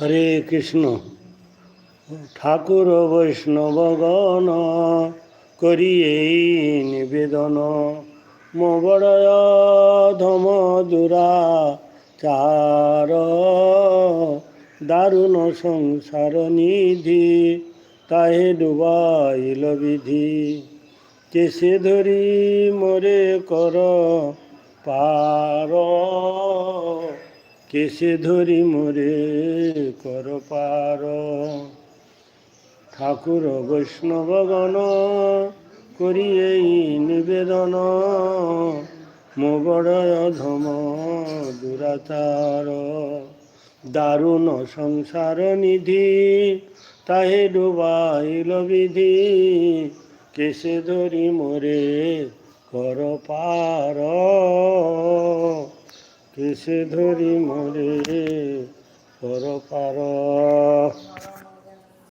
হরে কৃষ্ণ ঠাকুর বৈষ্ণবগণ করিয়ে নিবেদন মো বড়য় ধম দুরা চার দারুণ সংসার নিধি তাহে ডুবাইল বিধি কেসে ধরি মোরে কর পার কেসে ধরি মোরে কর পার ঠাকুর বৈষ্ণবগণ করি এই নিবেদন। মোগড় ধম দুরাচার। দারুণ সংসার নিধি, তাহে ডুবাইল বিধি। কেসে ধরি মোরে কর পার কেসে ধরি মরে পর পার